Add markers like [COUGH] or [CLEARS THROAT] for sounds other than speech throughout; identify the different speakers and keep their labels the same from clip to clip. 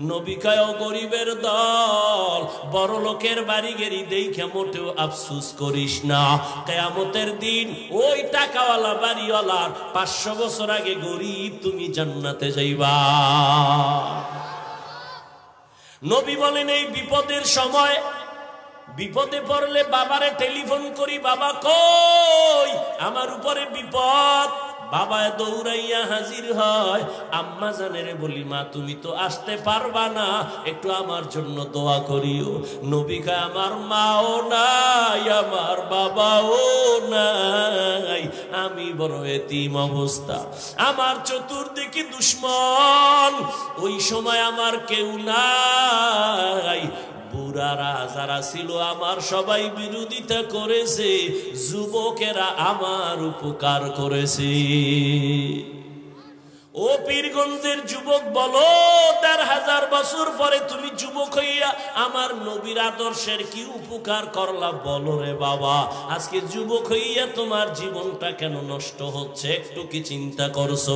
Speaker 1: নবিকায় গরিবের দল, বড় লোকের বাড়ি গেরি দেখে মোটেও আফসুস করিস না। কেয়ামতের দিন ওই টাকাওয়ালা বাড়িওয়ালার পাঁচশো বছর আগে গরিব তুমি জান্নাতে যাইবা। নবী বলেন, এই বিপদের সময় বিপদে পড়লে বাবারে টেলিফোন করি, বাবা কই? আমার উপরে বিপদ বাবা দৌড়াইয়া হাজির হয়। আম্মা জানেরে বলি, মা, তুমি তো আসতে পারবা না। একটু আমার জন্য দোয়া করিও। নবিকা আমার মাও নাই, আমার বাবাও নাই। আমি বড় এতিম অবস্থা। আমার চতুর্দিকে দুশ্মন। ওই সময় আমার কেউ নাই। বুড়ারা যারা ছিল আমার সবাই বিরোধিতা করেছে যুবকেরা আমার উপকার করেছে। ও পীরগঞ্জের যুবক, বলো, দেড় হাজার বছর পরে তুমি যুবক হইয়া আমার নবীর আদর্শের কি উপকার করলা? বলো রে বাবা। আজকে যুবক হইয়া তোমার জীবনটা কেন নষ্ট হচ্ছে? একটু কি চিন্তা করছ?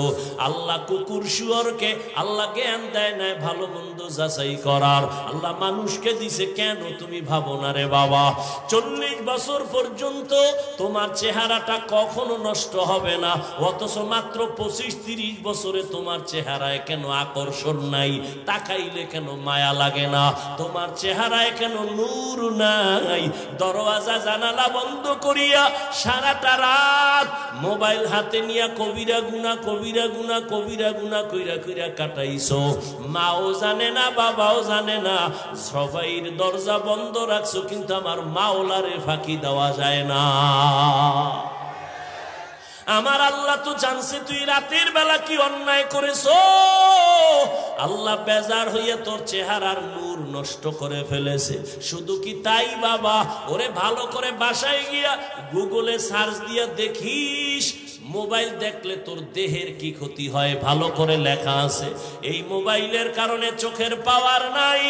Speaker 1: আল্লাহ কুকুর শুয়রকে আল্লাহ জ্ঞান দেয় নাই, ভালো মন্দ যাচাই করার। আল্লাহ মানুষকে দিছে, কেন তুমি ভাবো না রে বাবা? চল্লিশ বছর পর্যন্ত তোমার চেহারাটা কখনো নষ্ট হবে না, অথচ মাত্র পঁচিশ তিরিশ বছরে তোমার চেহারায় কেন আকর্ষণ নাই? তাকাইলে কেন মায়া লাগে না? তোমার চেহারায় কেন নূর নাই? দরওয়াজা জানালা বন্ধ করিয়া সারাটা রাত মোবাইল হাতে নিয়া কবিরা গুনা কবিরা গুনা কবিরা গুনা কইরা কইরা কাটাইছো। মাও জানে না, বাবাও জানে না। সবাইর দরজা বন্ধ রাখছো, কিন্তু আমার মাওলারে ফাঁকি দেওয়া যায় না। আমার আল্লাহ তো জানছে, তুই রাতের বেলা কি অন্যায় করেছ? আল্লাহ বেজার হইয়া তোর চেহারার নূর নষ্ট করে ফেলেছে। শুধু কি তাই, বাবা? ওরে ভালো করে বাসায় গিয়া গুগলে সার্চ দিয়া দেখিস, মোবাইল দেখলে তোর দেহের কি ক্ষতি হয়, ভালো করে লেখা আছে। এই মোবাইলের কারণে চোখের পাওয়ার নাই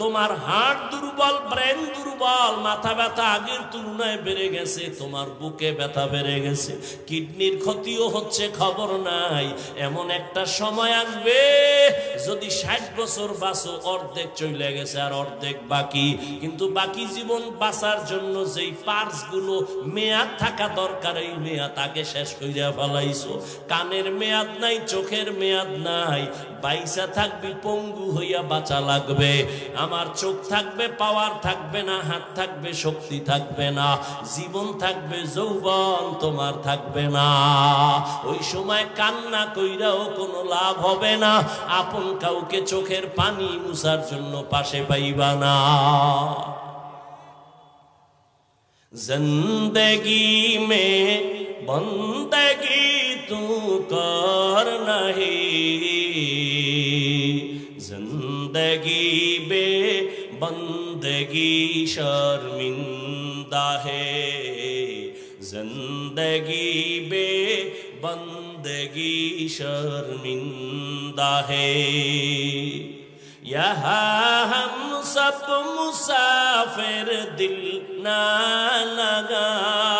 Speaker 1: তোমার হার্ট দুর্বল, ব্রেন দুর্বল, মাথা ব্যথা আগের তুলনায় বেড়ে গেছে, তোমার বুকে ব্যথা বেড়ে গেছে, কিডনির ক্ষতিও হচ্ছে, খবর নাই। এমন একটা সময় আসবে, যদি ষাট বছর বাঁচো, অর্ধেক চলে গেছে আর অর্ধেক বাকি। কিন্তু বাকি জীবন বাঁচার জন্য যেই পার্সগুলো মেয়াদ থাকা দরকার, এই মেয়াদ আগে শেষ কইরা ফেলাইছো। কানের মেয়াদ নাই, চোখের মেয়াদ নাই বাইসা থাকবি, পঙ্গু হইয়া বাঁচা লাগবে। আমার চোখ থাকবে পাওয়ার থাকবে না হাত থাকবে শক্তি থাকবে না জীবন থাকবে যৌবন তোমার থাকবে না ওই সময় কান্না কইরাও কোনো লাভ হবে না আপন কাউকে চোখের পানি মুছার জন্য পাশে পাইবা না जिंदगी में बंदगी तू कर नहीं زندگی شرمندہ ہے۔ زندگی بے بندگی شرمندہ ہے۔ یہاں ہم سب مسافر دل نہ لگا۔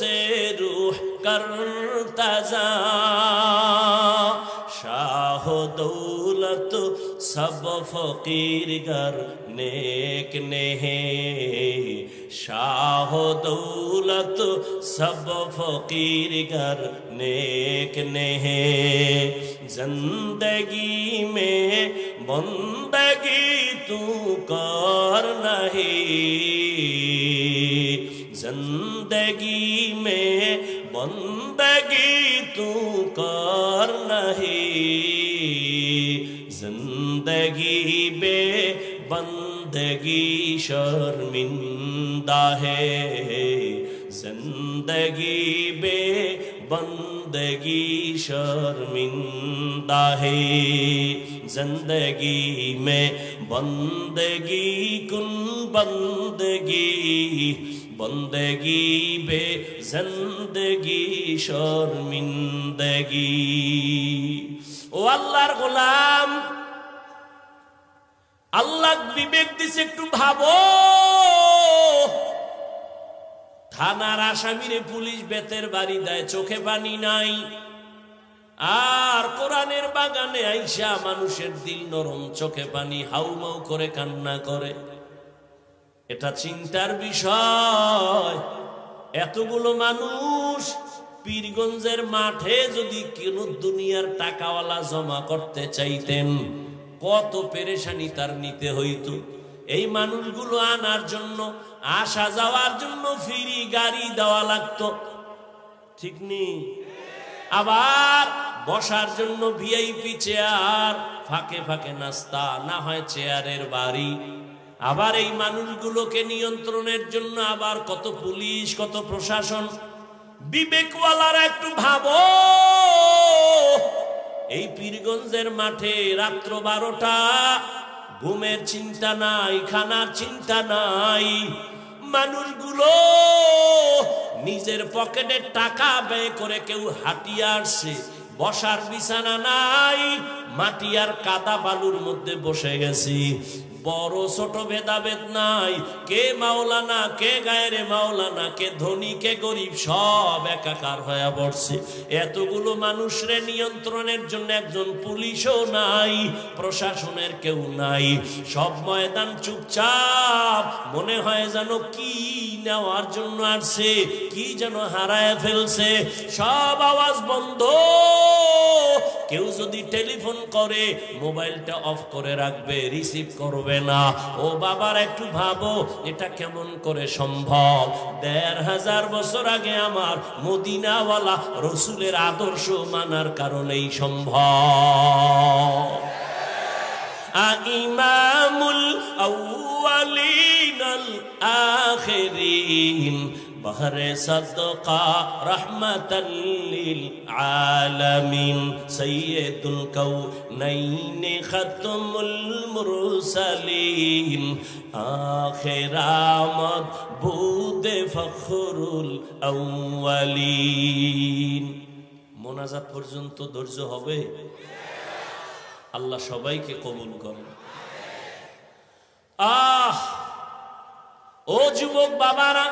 Speaker 1: سے روح کر تزا شاہ و دولت سب فقیر گر نیک نہیں شاہ و دولت سب فقیر گر نیک نہیں زندگی میں بندگی تو کار نہیں۔ زندگی زندگی میں بندگی تو کار نہیں۔ زندگی بے بندگی شرمندہ ہے۔ زندگی بے بندگی شرمندہ ہے۔ زندگی میں بندگی کن بندگی বন্দেগি বে জন্দেগি শর্মিন্দেগি। ও আল্লাহর গোলাম আল্লাহ বিবেক দিছে একটু ভাবো। থানার আসামিরে পুলিশ বেতের বাড়ি দেয়, চোখে পানি নাই। আর কোরআনের বাগানে আইসা মানুষের দিল নরম, চোখে পানি হাউমাউ করে কান্না করে। এটা চিন্তার বিষয়। এতগুলো মানুষ পীরগঞ্জের মাঠে যদি কেন দুনিয়ার টাকাওয়ালা জমা করতে চাইতেন, কত পেরেশানি তার নিতে হইত। এই মানুষগুলো আনার জন্য, আসা যাওয়ার জন্য ফিরি গাড়ি দেওয়া লাগতো। ঠিক নেই আবার বসার জন্য ভিআইপি চেয়ার, ফাঁকে ফাঁকে নাস্তা, না হয় চেয়ারের বাড়ি। আবার এই মানুষগুলোকে নিয়ন্ত্রণের জন্য আবার কত পুলিশ, কত প্রশাসন। বিবেকওয়ালারা একটু ভাবো, এই পীরগঞ্জের মাঠে রাত্র বারোটা, ঘুমের চিন্তা নাই, খানার চিন্তা নাই। মানুষগুলো নিজের পকেটে টাকা ব্যয় করে কেউ হাঁটিয়ে আসছে বসার বিছানা নাই, মাটি আর কাদা বালুর মধ্যে বসে গেছি। বড় ছোট ভেদাভেদ নাই। কে মাওলানা, কে গায়েরে মাওলানা, কে ধনী, কে গরিব, সব একাকার হয়ে পড়ছে। এতগুলো মানুষরে নিয়ন্ত্রণের জন্য একজন পুলিশও নাই, প্রশাসনের কেউ নাই। সব ময়দান চুপচাপ, মনে হয় যেন কি নেওয়ার জন্য আসছে, কি যেন হারায় ফেলছে। সব আওয়াজ বন্ধ। কেউ যদি টেলিফোন করে, মোবাইলটা অফ করে রাখবে, রিসিভ করবে না। ও বাবার একটু ভাবো, এটা কেমন করে সম্ভব? দেড় হাজার বছর আগে আমার মদিনাওয়ালা রসুলের আদর্শ মানার কারণেই সম্ভব। ইমামুল আউয়ালিনাল আখিরিন। بهر صدقة رحمة للعالمين سيد الكونين ختم المرسلين آخر آمد بود فخر الأولين মোনাজাত পর্যন্ত ধৈর্য হবে আল্লাহ সবাইকে কবুল করেন আহ ও যুবক বাবারা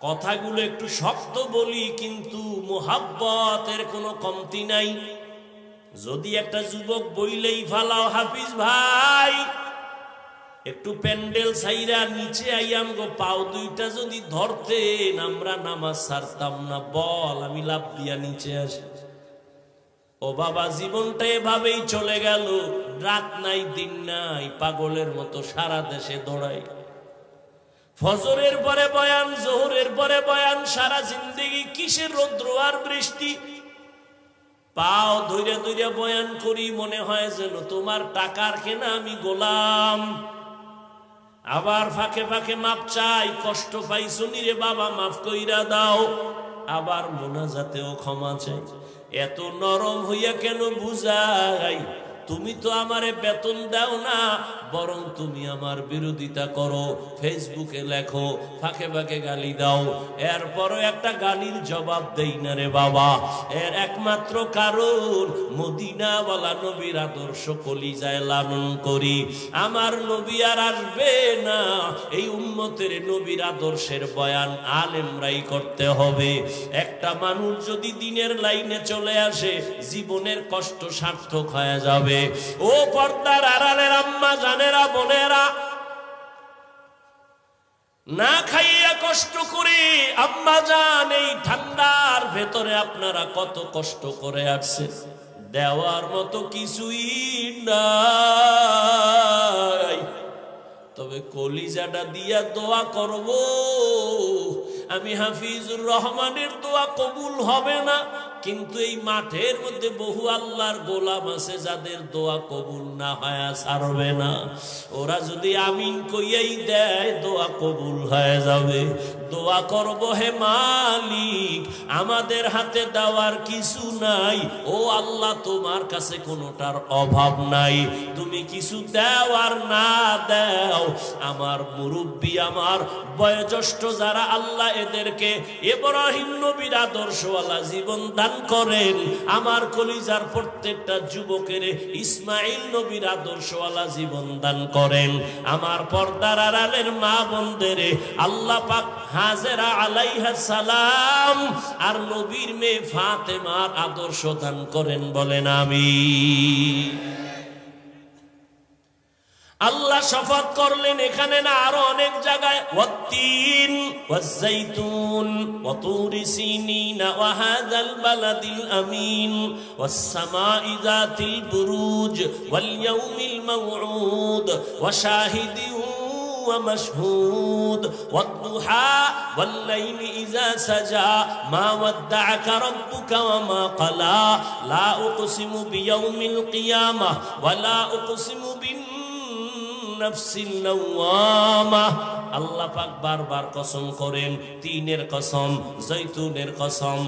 Speaker 1: কথাগুলো একটু শক্ত বলি, কিন্তু মোহাব্বতের কোনো কমতি নাই। যদি একটা যুবক বইলেই ফালাও হাফিজ ভাই, একটু প্যান্ডেল সাইরা নিচে আইয়াম গো, পাও দুইটা যদি ধরতেন, আমরা নামাজ সারতাম না, বল, আমি লাভ দিয়া নিচে আসি। ও বাবা, জীবনটা এভাবেই চলে গেল, রাত নাই, দিন নাই, পাগলের মতো সারা দেশে দৌড়াই। ফজরের পরে বয়ান, জোহরের পরে বয়ান, সারা জিন্দগি কিসের রৌদ্র আর বৃষ্টি? পাও ধৈর্য ধৈর্য বয়ান করি, মনে হয় যেন তোমার টাকার কেনা আমি গোলাম। আবার ফাঁকে ফাঁকে মাপ চাই, কষ্ট পাই শুনি রে বাবা, মাফ কইরা দাও। আবার মোনাজাতেও ক্ষমা চাই। এত নরম হইয়া কেন বুঝাই? তুমি তো আমারে বেতন দাও না বরং তুমি আমার বিরোধিতা করো, ফেসবুকে লেখো, ফাঁকে ফাঁকে গালি দাও। এরপরও একটা গালির জবাব দেই না রে বাবা। এর একমাত্র কারণ, মদিনাওয়ালা নবীর আদর্শ কলিজায় লালন করি। আমার নবী আর আসবে না। এই উম্মতের নবীর আদর্শের বয়ান আলেমরাই করতে হবে। একটা মানুষ যদি দিনের লাইনে চলে আসে, জীবনের কষ্ট সার্থক হয়ে যাবে। ও পর্দার আড়ালের আম্মা জানেরা বোনেরা, না খাইয়া কষ্ট করে আম্মা জান এই ঠান্ডার ভেতরে আপনারা কত কষ্ট করে আসছে। দেওয়ার মতো কিছুই নাই। তবে কলিজাটা দিয়া দোয়া করব। আমি হাফিজুর রহমানের দোয়া কবুল হবে না। কিন্তু এই মাঠের মধ্যে বহু আল্লাহর গোলাম আছে যাদের দোয়া কবুল না হয় সারবে না। ওরা যদি আমিন কইয়াই দেয়, দোয়া কবুল হয়ে যাবে। দোয়া করব হে মালিক, আমাদের হাতে দেওয়ার কিছু নাই। ও আল্লাহ, তোমার কাছে কোনোটার অভাব নাই। তুমি কিছু দাও আর না দাও। আমার মুরব্বী, আমার বয়োজ্যেষ্ঠ যারা আল্লাহ এদেরকে ইব্রাহিম নবীর আদর্শওয়ালা জীবন দান করেন, আমার কলিজার প্রত্যেকটা যুবকের ইসমাইল নবীর আদর্শওয়ালা জীবন দান করেন। আমার পর্দার আড়ালের মা বোনদের আল্লাহ পাক হাজেরা আলাইহা সালাম, আর নবীর মেয়ে ফাতেমার আদর্শ দান করেন বলেন আমি আল্লাহ শপথ করলেন এখানে না আরও অনেক জায়গায় আমিন বুরুজ ومشهود والضحى والليل إذا سجى ما ودعك ربك وما قلى لا أقسم بيوم القيامة ولا أقسم بالنفس اللوامة আল্লাহ পাক বারবার কসম করেন তিনের কসম জৈতুনের কসম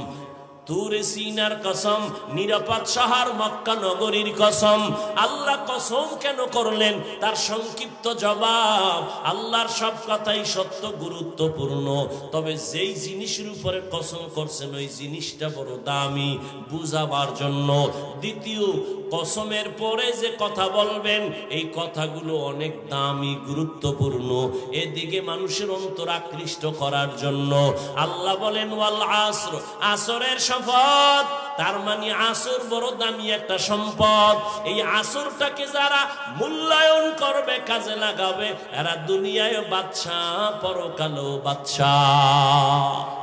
Speaker 1: তুরে সিনার কসম, নিরাপদ শহর মক্কা নগরীর কসম। আল্লাহ কসম কেন করলেন? তার সংক্ষিপ্ত জবাব, আল্লাহর সব কথাই সত্য, গুরুত্বপূর্ণ। তবে যেই জিনিসের উপরে কসম করছেন, ওই জিনিসটা বড় দামি, বুঝাবার জন্য। দ্বিতীয় কসমের পরে যে কথা বলবেন, এই কথাগুলো অনেক দামি, গুরুত্বপূর্ণ। এদিকে মানুষের অন্তর আকৃষ্ট করার জন্য আল্লাহ বলেন, ওয়াল আসর। আসরের শপথ, তার মানে আসর বড় দামি একটা সম্পদ। এই আসরটাকে যারা মূল্যায়ন করবে, কাজে লাগাবে, এরা দুনিয়ায় বাদশাহ পরকালো বাদশাহ।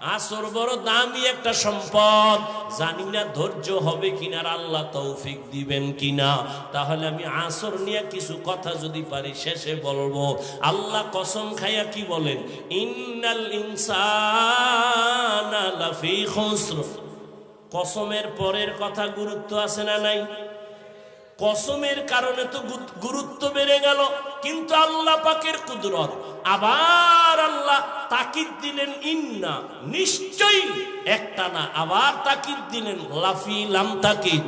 Speaker 1: আসর বড় দামি একটা সম্পদ। জানি না ধৈর্য হবে কিনা আল্লাহ তৌফিক দিবেন কিনা। তাহলে আমি আসর নিয়ে কিছু কথা যদি পারি, শেষে বলব, আল্লাহ কসম খাইয়া কি বলেন? ইন্নাল ইনসানা লাফি খুসর। কসমের পরের কথা গুরুত্ব আছে না নাই? কসমের কারণে তো গুরুত্ব বেড়ে গেল, কিন্তু আল্লাহ পাকের কুদরত। আবার আল্লাহ তাকিদ দিলেন, ইন্না, নিশ্চয়ই একটা না, আবার তাকিদ দিলেন, লাফি লাম তাকিদ।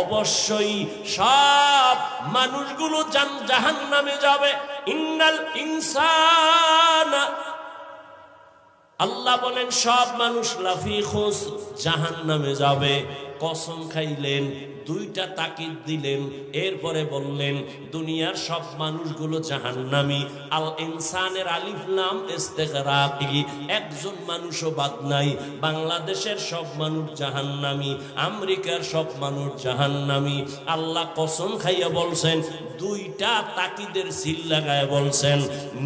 Speaker 1: অবশ্যই সব মানুষগুলো জান জাহান নামে যাবে। ইন্নাল ইনসানা, আল্লাহ বলেন, সব মানুষ লাফি খোঁজ জাহান নামে যাবে। কসম খাইলেন, দুইটা তাকিদ দিলেন, এরপরে বললেন, দুনিয়ার সব মানুষগুলো জাহান্নামি, আল ইনসানের আলিফ নাম একজন মানুষও বাদ নাই, বাংলাদেশের সব মানুষ জাহান্নামি, আমেরিকার সব মানুষ জাহান্নামি। আল্লাহ কসম খাইয়া বলছেন, দুইটা তাকিদের সিল লাগায় বলছেন,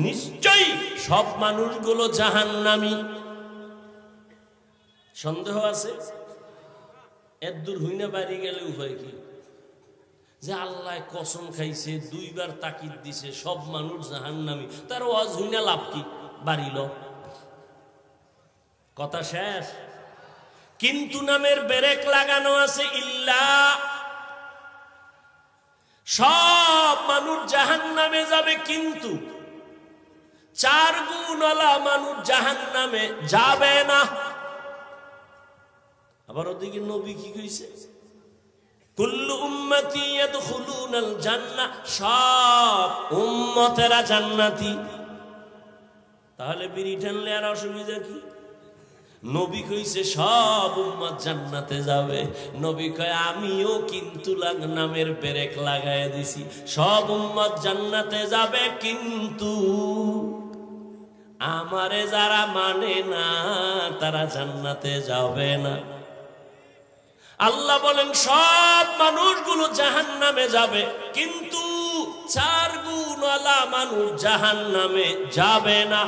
Speaker 1: নিশ্চয়ই সব মানুষগুলো জাহান্নামি। সন্দেহ আছে? এর দূর হইনা বাড়ি গেলে উপায় কি? যে আল্লাহ কসম খাইছে, দুইবার তাকিদ দিছে, সব মানুষ জাহান্নামি। তার ওয়াজ হইনা লাভ কি? বাড়িল কথা শেষ? কিন্তু নামের বেরেক লাগানো আছে ইল্লা। সব মানুষ জাহান নামে যাবে কিন্তু চার গুণওয়ালা মানুষ জাহান নামে যাবে না। আবার ওদিকে নবী কি কইছে? কুল্লু উম্মতি ইয়াদখুলুনাল জান্নাহ সব উম্মতেরা জান্নাতি। তাহলে বিড়ি টানলে আর অসুবিধা কি? নবী কইছে, সব উম্মত জান্নাতে যাবে। নবী কয়, আমিও কিন্তু লাগ, নামের বেরেক লাগায় দিছি। সব উম্মত জান্নাতে যাবে কিন্তু আমারে যারা মানে না, তারা জান্নাতে যাবে না। আল্লাহ বলেন, সব মানুষগুলো জাহান নামে যাবে, কিন্তু চার গুণওয়ালা মানুষ জাহান নামে যাবে না।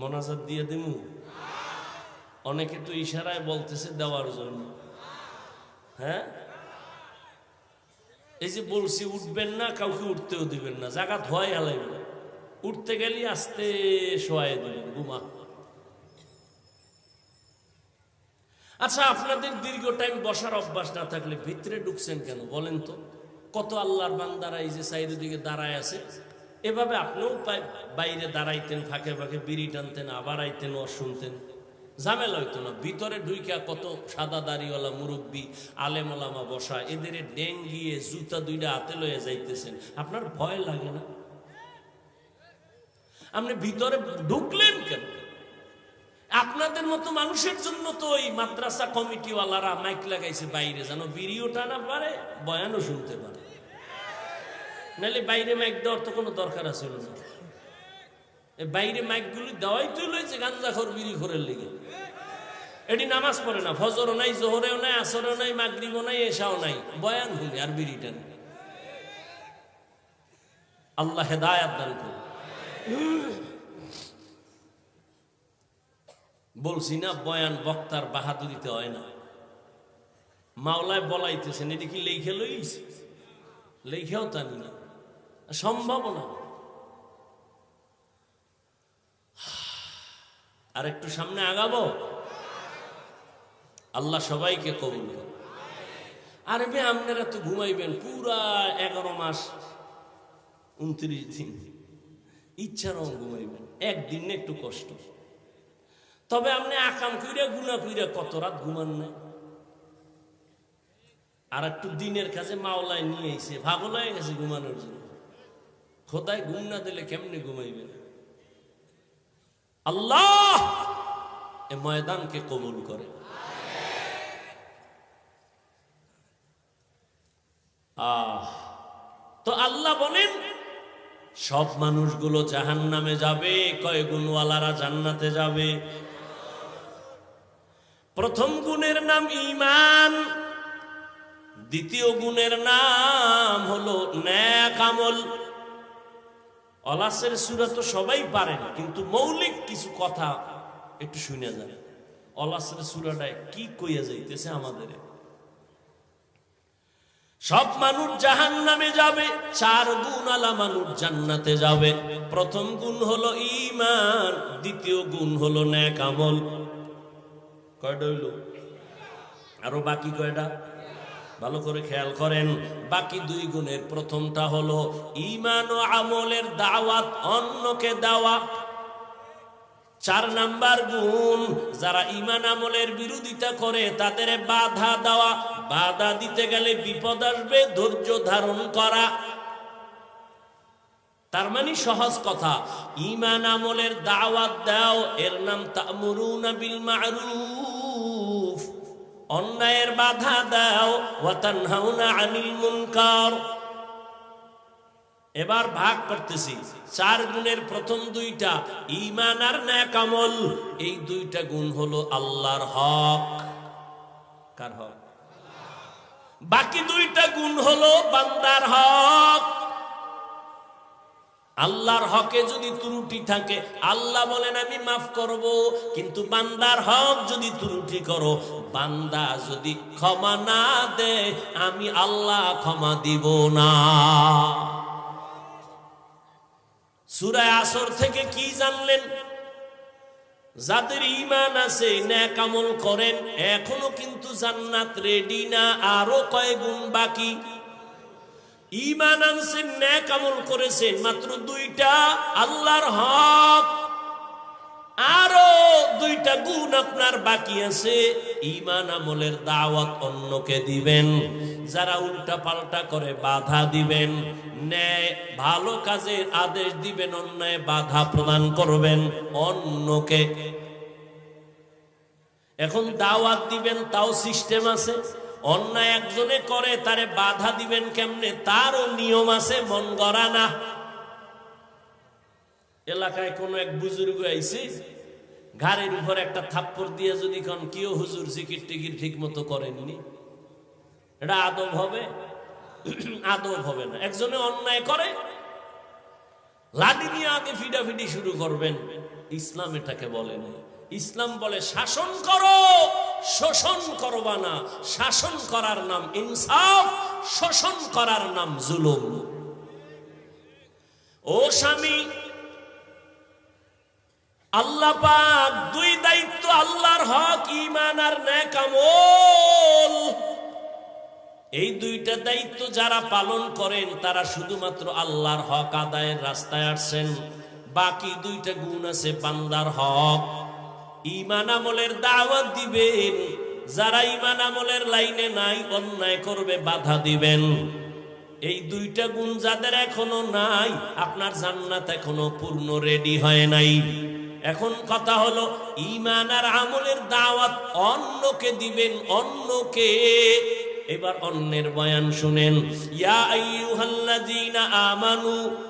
Speaker 1: মনাজাত দিয়ে দিমু? অনেকে তো ইশারায় বলতেছে দেওয়ার জন্য। হ্যাঁ? এই যে বলছি, উঠবেন না, কাউকে উঠতেও দিবেন না জায়গা ধোয়াই হালাইবেন উঠতে গেলে আস্তে শোয়াই দিবেন ঘুমা আচ্ছা আপনাদের দীর্ঘ টাইম বসার অভ্যাস না থাকলে ভিতরে ঢুকছেন কেন? বলেন তো। কত আল্লাহর বান্দারা এই যে সাইডের দিকে দাঁড়ায় আছে, এভাবে আপনিও বাইরে দাঁড়াইতেন, ফাঁকে ফাঁকে বিড়ি টানতেন, আবার আইতেন, ও শুনতেন। ঝামেলা হইতো না। ভিতরে ঢুইকা কত সাদা দাড়িওয়ালা মুরব্বী, আলেমালামা বসা, এদের ডেঙ্গিয়ে জুতা দুইটা হাতে লয়ে যাইতেছেন। আপনার ভয় লাগে না? আপনি ভিতরে ঢুকলেন কেন? আপনাদের মতো মানুষের জন্য তো ওই মাদ্রাসা কমিটিওয়ালারা মাইক লাগাইছে বাইরে, যেন বিড়িও টানা পারে, বয়ানও শুনতে পারে। নাহলে বাইরে মাইক দেওয়ার তো কোনো দরকার আছে না। বাইরে মাইকগুলি দেওয়াই তো লইছে গাঞ্জা খর বিড়ি খরের লেগে। এটি নামাজ পড়ে না, ফজরও নাই, জোহরেও নাই, আসরেও নাই, মাগরিবও নাই এসাও নাই, বয়ান শুনি আর বিড়িটা নেই। আল্লাহ হেদায়াত দান করুন। বলছি না, বয়ান বক্তার বাহাদুরিতে হয় না। মাওলায় বলাইতেছেন, এটি কি লেখে লইস? লেখেও জানি না। সম্ভব না। আর একটু সামনে আগাবো? আল্লাহ সবাইকে কবুল করে আরে বে, আপনারা তো ঘুমাইবেন পুরা এগারো মাস, উনত্রিশ দিন। ইচ্ছারও ঘুমাইবেন। একদিন একটু কষ্ট। তবে আপনি আকাম কইরা গুনা কইরা কত রাত ঘুমান নাই? আর একটু দিনের কাছে মাওলায় নিয়ে এসে, ভাগল হয়ে গেছে ঘুমানোর জন্য। খোদায় ঘুম না দিলে কেমনে ঘুমাইবেন আল্লাহ এ ময়দানকে কবুল করে। আহ, তো আল্লাহ বলেন, সব মানুষগুলো জাহান নামে যাবে কয় গুণওয়ালারা জান্নাতে যাবে। প্রথম গুণের নাম ইমান দ্বিতীয় গুণের নাম হলো ন্যাক আমল। অলাসের সুরা তো সবাই পারেন, কিন্তু মৌলিক কিছু কথা একটু শুনে যান। অলাসের সুরাটায় কি কইয়া যাইতেছে আমাদের? সব মানুষ জাহান নামে যাবে, চার গুণ আলা মানুষ জান্নাতে যাবে। প্রথম গুণ হলো ইমান দ্বিতীয় গুণ হলো ন্যাক আমল। কয়টা হইল আরও বাকি কয়টা ভালো করে খেয়াল করেন। বাকি দুই গুণের প্রথমটা হলো ইমান ও আমলের দাওয়াত অন্যকে দেওয়া। চার নাম্বার গুণ, যারা ইমান আমলের বিরোধিতা করে, তাদের বাধা দেওয়া। বাধা দিতে গেলে বিপদ আসবে, ধৈর্য ধারণ করা। তার মানে সহজ কথা ইমান আমলের দাওয়াত দাও, এর নাম তামুরুনা বিল মারুফ। অন্যায়ের বাধা দাও ওয়াতানহাউনা আনিল মুনকার। এবার ভাগ করতেছি, চার গুণের প্রথম দুইটা ইমান আর ন্যাক আমল, এই দুইটা গুণ হলো আল্লাহর হক। কার হক? বাকি দুইটা গুণ হলো বান্দার হক। আল্লাহর হকে যদি ত্রুটি থাকে, আল্লাহ বলেন, আমি মাফ করব, কিন্তু বান্দার হক যদি ত্রুটি করো, বান্দা যদি ক্ষমা না দে আমি আল্লাহ ক্ষমা দিব না। সুরায় আসর থেকে কি জানলেন? যাদের ইমান আছে, ন্যাক আমল করেন, এখনও কিন্তু জান্নাত রেডি না, আরও কয় গুণ বাকি? ইমান আনছেন, ন্যাক আমল করেছেন, মাত্র দুইটা আল্লাহর হক। আরও দুইটা গুণ আপনার বাকি আছে ইমান আমলের দাওয়াত অন্যকে দিবেন, যারা উল্টা পাল্টা করে বাধা দিবেন, ন্যায় ভালো কাজের আদেশ দিবেন, অন্যায় বাধা প্রদান করবেন, অন্যকে। এখন দাওয়াত দিবেন, তাও সিস্টেম আছে? অন্যায় একজনে করে, তারে বাধা দিবেন কেমনে? তারও নিয়ম আছে, মন গড়া না। এলাকায় কোনো এক বুজুর্গ আইছে, ঘাড়ের উপর একটা থাপ্পড় দিয়ে যদি কোন, কেউ হুজুর জিকির টিকির ঠিক মতো করেননি? এটা আদব হবে? [CLEARS THROAT] আদব হবে না। একজনে অন্যায় করে লাদি নিয়ে আগে ফিডাফিডি শুরু করবেন। ইসলাম এটাকে বলে না। ইসলাম বলে শাসন করো, শোষণ করবা না। শাসন করার নাম ইনসাফ, শোষণ করার নাম জুলুম। ও স্বামী, আল্লাহ পাক দুই দায়িত্ব আল্লাহর হক ইমান আর আমল। এই দুইটা দায়িত্ব যারা পালন করেন, তারা শুধুমাত্র আল্লাহর হক আদায়ের রাস্তায় আসছেন। বাকি দুইটা গুণ আছে বান্দার হক। ইমান আমলের দাওয়াত দিবেন। যারা ইমান আমলের লাইনে নাই, অন্যায় করবে, বাধা দিবেন। এই দুইটা গুণ যাদের এখনও নাই, আপনার জান্নাত এখনও পূর্ণ রেডি হয় নাই। এখন কথা হলো, ইমান আর আমলের দাওয়াত অন্যকে দিবেন, অন্যকে। এবার অন্যের বয়ান শুনেন, ইয়া আইয়ুহাল্লাযীনা আমানু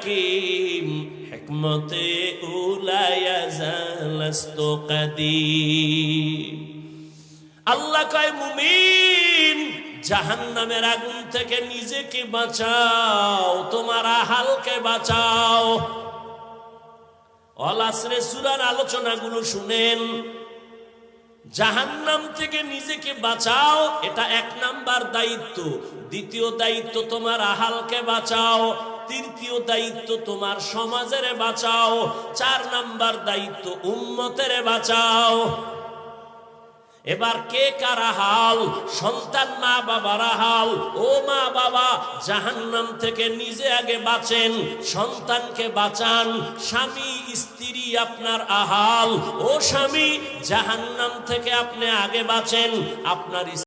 Speaker 1: হাকিম, হিকমতে আল্লাহ কয়, মুমিন, জাহান্নামের আগুন থেকে নিজেকে বাঁচাও, তোমার বাঁচাও। সুরার আলোচনাগুলো শুনেন। থেকে নিজেকে বাঁচাও, এটা এক নাম্বার দায়িত্ব। দ্বিতীয় দায়িত্ব, তোমার আহালকে বাঁচাও। তৃতীয় দায়িত্ব তোমার সমাজের বাঁচাও। চার নাম্বার দায়িত্ব, উম্মতের বাঁচাও। এবার কে কারা হাল? সন্তান মা বাবার হাল। ও মা বাবা, জাহান্নাম থেকে নিজে আগে বাঁচেন, সন্তানকে বাঁচান। স্বামী, স্ত্রী আপনার আহাল। ও স্বামী, জাহান্নাম থেকে আপনি আগে বাঁচেন। আপনার